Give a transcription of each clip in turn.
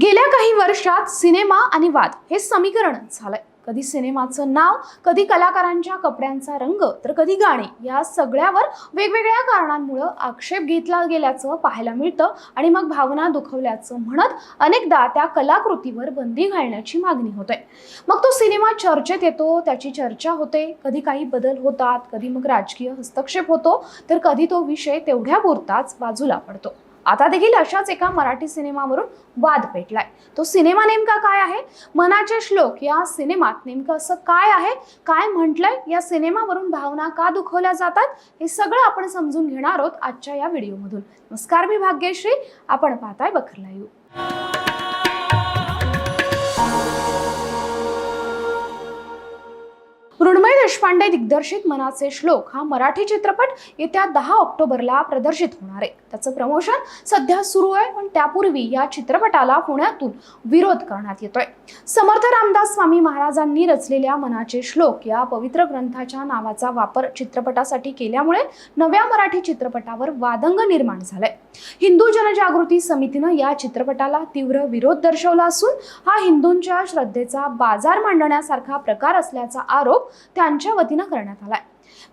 गेल्या काही वर्षात सिनेमा आणि वाद हे समीकरण झालंय. कधी सिनेमाचं नाव कधी कलाकारांच्या कपड्यांचा रंग तर कधी गाणे या सगळ्यावर वेगवेगळ्या कारणांमुळं आक्षेप घेतला गेल्याचं पाहायला मिळतं आणि मग भावना दुखवल्याचं म्हणत अनेकदा त्या कलाकृतीवर बंदी घालण्याची मागणी होते. मग तो सिनेमा चर्चेत येतो त्याची चर्चा होते. कधी काही बदल होतात कधी मग राजकीय हस्तक्षेप होतो तर कधी तो विषय तेवढ्या पुरताच बाजूला पडतो. आता देखील अशाच एका मराठी सिनेमावरून वाद पेटलाय. तो सिनेमा नेमका काय आहे? मनाचे श्लोक या सिनेमात नेमकं असं काय आहे? काय म्हटलंय? या सिनेमावरून भावना का दुखवल्या जातात? हे सगळं आपण समजून घेणार आहोत आजच्या या व्हिडिओमधून. नमस्कार मी भाग्यश्री. आपण पाहताय बखरला येऊ देशपांडे दिग्दर्शित मनाचे श्लोक हा मराठी चित्रपट येत्या दहा ऑक्टोबरला प्रदर्शित होणार आहे. त्याचं प्रमोशन सध्या सुरू आहे पण त्यापूर्वी या चित्रपटाला पुण्यातून विरोध करण्यात येतोय. समर्थ रामदास स्वामी महाराजांनी रचलेल्या मनाचे श्लोक या पवित्र ग्रंथाच्या नावाचा वापर चित्रपटासाठी केल्यामुळे नव्या मराठी चित्रपटावर वादंग निर्माण झालाय. हिंदू जनजागृती समितीनं या चित्रपटाला तीव्र विरोध दर्शवला असून हा हिंदूंच्या श्रद्धेचा बाजार मांडण्यासारखा प्रकार असल्याचा आरोप त्यांच्या वतीनं करण्यात आलाय.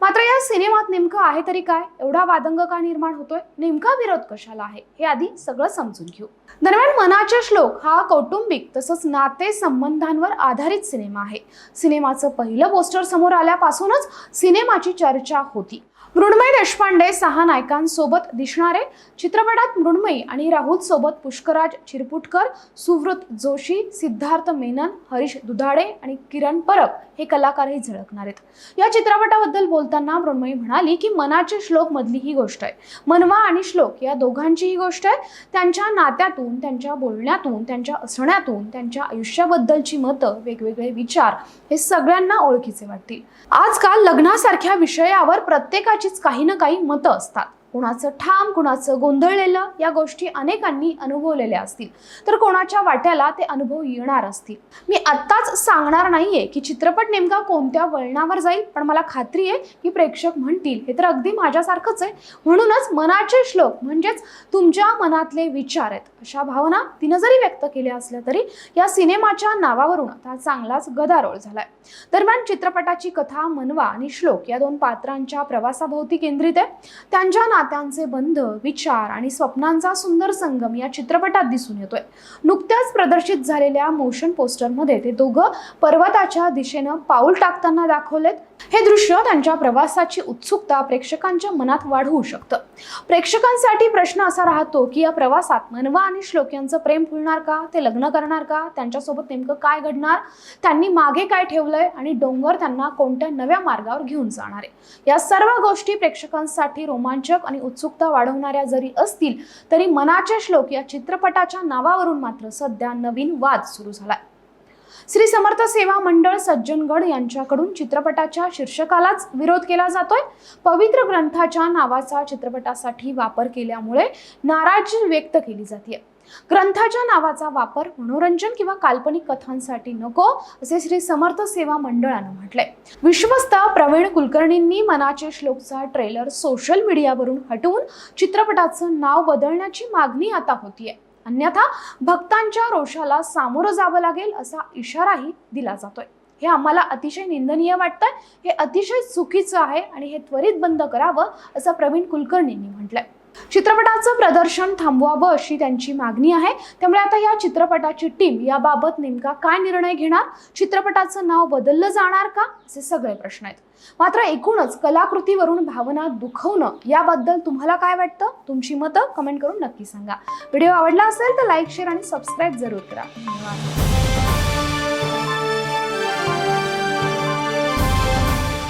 मात्र या सिनेमात नेमकं आहे तरी काय? एवढा वादंग का निर्माण होतोय? नेमका विरोध कशाला आहे? हे आधी सगळं समजून घेऊ. दरम्यान मनाचे श्लोक हा कौटुंबिक तसंच नाते संबंधांवर आधारित सिनेमा आहे. सिनेमाचं पहिलं पोस्टर समोर आल्यापासूनच सिनेमाची चर्चा होती. मृण्मयी देशपांडे सहा नायकांसोबत दिसणारे. चित्रपटात मृण्मयी आणि राहुल सोबत पुष्कराज चिरपुटकर सुव्रत जोशी सिद्धार्थ मेनन हरीश दुधाडे आणि किरण परब हे कलाकारही झळकणार आहेत. या चित्रपटाबद्दल बोलताना मृण्मयी म्हणाली की मनाचे श्लोक मधली ही गोष्ट आहे. मनवा आणि श्लोक या दोघांची ही गोष्ट आहे. त्यांच्या नात्यातून त्यांच्या बोलण्यातून त्यांच्या असण्यातून त्यांच्या आयुष्याबद्दलची मतं वेगवेगळे विचार हे सगळ्यांना ओळखीचे वाटतील. आजकाल लग्नासारख्या विषयावर प्रत्येकाची अशीच काही ना काही मतं असतात. कुणाचं ठाम कुणाचं गोंधळलेलं या गोष्टी अनेकांनी अनुभवलेल्या असतील. तर कोणाच्या वाट्याला ते अनुभव येणार असतील? मी आत्ताच सांगणार नाहीये की चित्रपट नेमका कोणत्या वळणावर जाईल पण मला खात्री आहे की प्रेक्षक म्हणतील हे तर अगदी माझ्यासारखंच आहे. म्हणूनच मनाचे श्लोक म्हणजेच तुमच्या मनातले विचार आहेत. अशा भावना तिनं जरी व्यक्त केल्या असल्या तरी या सिनेमाच्या नावावरून आता चांगलाच गदारोळ झालाय. दरम्यान चित्रपटाची कथा मनवा आणि श्लोक या दोन पात्रांच्या प्रवासाभोवती केंद्रित आहे. त्यांच्या नात्यांचे बंध विचार आणि स्वप्नांचा सुंदर संगम या चित्रपटात दिसून येतोय. नुकत्याच प्रदर्शित झालेल्या मोशन पोस्टरमध्ये ते दोघं पर्वताच्या दिशेनं पाऊल टाकताना दाखवलेत. हे दृश्य त्यांच्या प्रवासाची उत्सुकता प्रेक्षकांच्या मनात वाढवू शकतं. प्रेक्षकांसाठी प्रश्न असा राहतो की या प्रवासात मनवा आणि श्लोक यांचं प्रेम फुलणार का? ते लग्न करणार का? त्यांच्यासोबत नेमकं काय घडणार? त्यांनी मागे काय ठेवलंय? आणि डोंगर त्यांना कोणत्या नव्या मार्गावर घेऊन जाणार आहे? या सर्व गोष्टी प्रेक्षकांसाठी रोमांचक आणि उत्सुकता वाढवणाऱ्या जरी असतील तरी मनाचे श्लोक या चित्रपटाच्या नावावरून मात्र सध्या नवीन वाद सुरू झालाय. श्री समर्थ सेवा मंडळ सज्जनगड यांच्याकडून चित्रपटाच्या शीर्षकालाच विरोध केला जातोय. पवित्र ग्रंथाच्या नावाचा चित्रपटासाठी वापर केल्यामुळे नाराजी व्यक्त केली जाते ग्रंथाच्या नावाचा वापर मनोरंजन किंवा काल्पनिक कथांसाठी नको असे श्री समर्थ सेवा मंडळानं म्हटलंय. विश्वस्त प्रवीण कुलकर्णींनी मनाचे श्लोकचा ट्रेलर सोशल मीडियावरून हटवून चित्रपटाचं नाव बदलण्याची मागणी आता होतीये. अन्यथा भक्तांच्या रोषाला सामोरं जावं लागेल असा इशाराही दिला जातोय. हे आम्हाला अतिशय निंदनीय वाटतंय. हे अतिशय चुकीचं आहे आणि हे त्वरित बंद करावं असं प्रवीण कुलकर्णींनी म्हटलंय. चित्रपटाचं प्रदर्शन थांबवावं अशी त्यांची मागणी आहे. त्यामुळे आता या चित्रपटाची टीम याबाबत नेमका काय निर्णय घेणार? चित्रपटाचं नाव बदललं जाणार का? असे सगळे प्रश्न आहेत. मात्र एकूणच कलाकृतीवरून भावना दुखवणं याबद्दल तुम्हाला काय वाटतं? तुमची मतं कमेंट करून नक्की सांगा. व्हिडिओ आवडला असेल तर लाईक शेअर आणि सबस्क्राईब जरूर करा. धन्यवाद.